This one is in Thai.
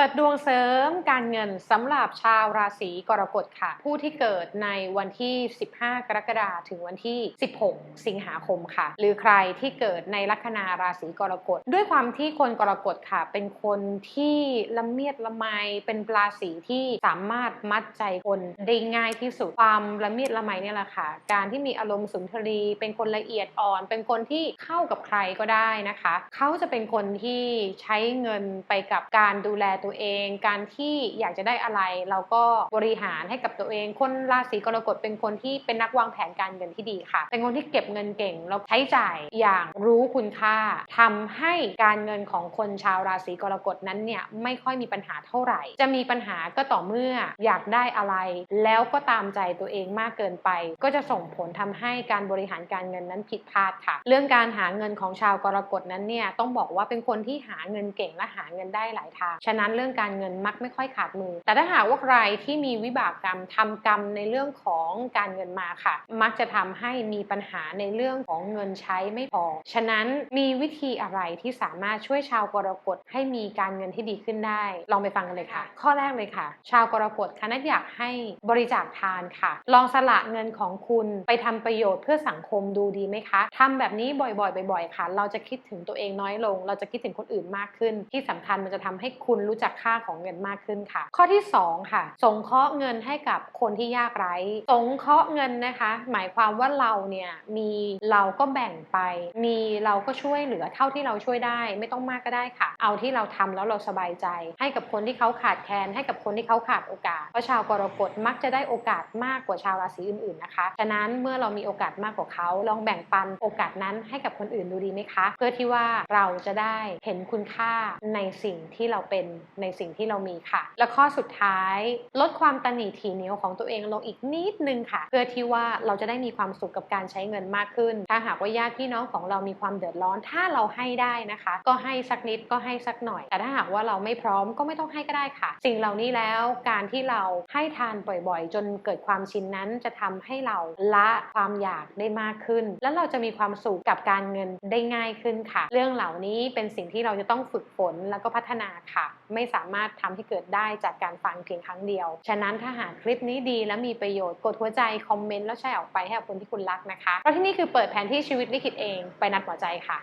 ปิดดวงเสริมการเงินสำหรับชาวราศีกรกฎค่ะ ผู้ที่เกิดในวันที่ 15 กรกฎาคมถึงวันที่ 16 สิงหาคมค่ะ หรือใครที่เกิดในลัคนาราศีกรกฎ ด้วยความที่คนกรกฎค่ะ เป็นคนที่ละเมียดละไมเป็นราศีที่สามารถมัดใจคนได้ง่ายที่สุดความละเมียดละไมเนี่ยแหละค่ะ การที่มีอารมณ์สุนทรีเป็นคนละเอียดอ่อน เป็นคนที่เข้ากับใครก็ได้นะคะ เขาจะเป็นคนที่ใช้เงินไปกับการดูแลตัวเอง การที่อยากจะได้อะไร เราก็บริหารให้กับตัวเอง คนราศีกรกฎเป็นคนที่เป็นนักวางแผนการเงินที่ดีค่ะ เป็นคนที่เก็บเงินเก่งแล้วใช้จ่ายอย่างรู้คุณค่าทำให้การเงินของคนชาวราศีกรกฎนั้นเนี่ยไม่ค่อยมีปัญหาเท่าไหร่ จะมีปัญหาก็ต่อเมื่ออยากได้อะไร แล้วก็ตามใจตัวเองมากเกินไป ก็จะส่งผลทำให้การบริหารการเงินนั้นผิดพลาดค่ะ เรื่องการหาเงินของชาวกรกฎนั้นเนี่ยต้องบอกว่าเป็นคนที่หาเงินเก่งและหาเงินได้หลายทาง ฉะนั้นเรื่องการเงินมักไม่ค่อยขาดมือ แต่ถ้าหากว่าใครที่มีวิบากกรรมทำกรรมในเรื่องของการเงินมาค่ะ มักจะทำให้มีปัญหาในเรื่องของเงินใช้ไม่พอ ฉะนั้นมีวิธีอะไรที่สามารถช่วยชาวกรกฎให้มีการเงินที่ดีขึ้นได้ ลองไปฟังกันเลยค่ะ ข้อแรกเลยค่ะ ชาวกรกฎคะนัทอยากให้บริจาคทานค่ะ ลองสละเงินของคุณไปทำประโยชน์เพื่อสังคมดูดีไหมคะทำแบบนี้บ่อยๆบ่อยๆค่ะ เราจะคิดถึงตัวเองน้อยลง เราจะคิดถึงคนอื่นมากขึ้น ที่สำคัญมันจะทำให้คุณรู้จักค่าของเงินมากขึ้นค่ะ ข้อที่สองค่ะ สงเคราะห์เงินให้กับคนที่ยากไร้ สงเคราะห์เงินนะคะ หมายความว่าเราเนี่ยมีเราก็แบ่งไป มีเราก็ช่วยเหลือเท่าที่เราช่วยได้ ไม่ต้องมากก็ได้ค่ะ เอาที่เราทำแล้วเราสบายใจ ให้กับคนที่เขาขาดแคลนให้กับคนที่เขาขาดโอกาส เพราะชาวกรกฎมักจะได้โอกาสมากกว่าชาวราศีอื่นๆนะคะฉะนั้นเมื่อเรามีโอกาสมากกว่าเขาลองแบ่งปันโอกาสนั้นให้กับคนอื่นดูดีไหมคะ เพื่อที่ว่าเราจะได้เห็นคุณค่าในสิ่งที่เราเป็นในสิ่งที่เรามีค่ะ และข้อสุดท้าย ลดความตันหนีทีเหนียวของตัวเองลงอีกนิดนึงค่ะ เพื่อที่ว่าเราจะได้มีความสุขกับการใช้เงินมากขึ้น ถ้าหากว่าญาติพี่น้องของเรามีความเดือดร้อนถ้าเราให้ได้นะคะ ก็ให้สักนิดก็ให้สักหน่อย แต่ถ้าหากว่าเราไม่พร้อมก็ไม่ต้องให้ก็ได้ค่ะ สิ่งเหล่านี้แล้วการที่เราให้ทานบ่อยๆ จนเกิดความชินนั้นจะทำให้เราละความอยากได้มากขึ้น แล้วเราจะมีความสุขกับการเงินได้ง่ายขึ้นค่ะ เรื่องเหล่านี้เป็นสิ่งที่เราจะต้องฝึกฝนแล้วก็พัฒนาค่ะ ไม่สามารถทำให้เกิดได้จากการฟังเพียงครั้งเดียว ฉะนั้นถ้าหากคลิปนี้ดีและมีประโยชน์กดหัวใจคอมเมนต์แล้วแชร์ออกไปให้กับคนที่คุณรักนะคะเพราะที่นี่คือเปิดแผนที่ชีวิตลิขิตเองไปนัดหัวใจค่ะ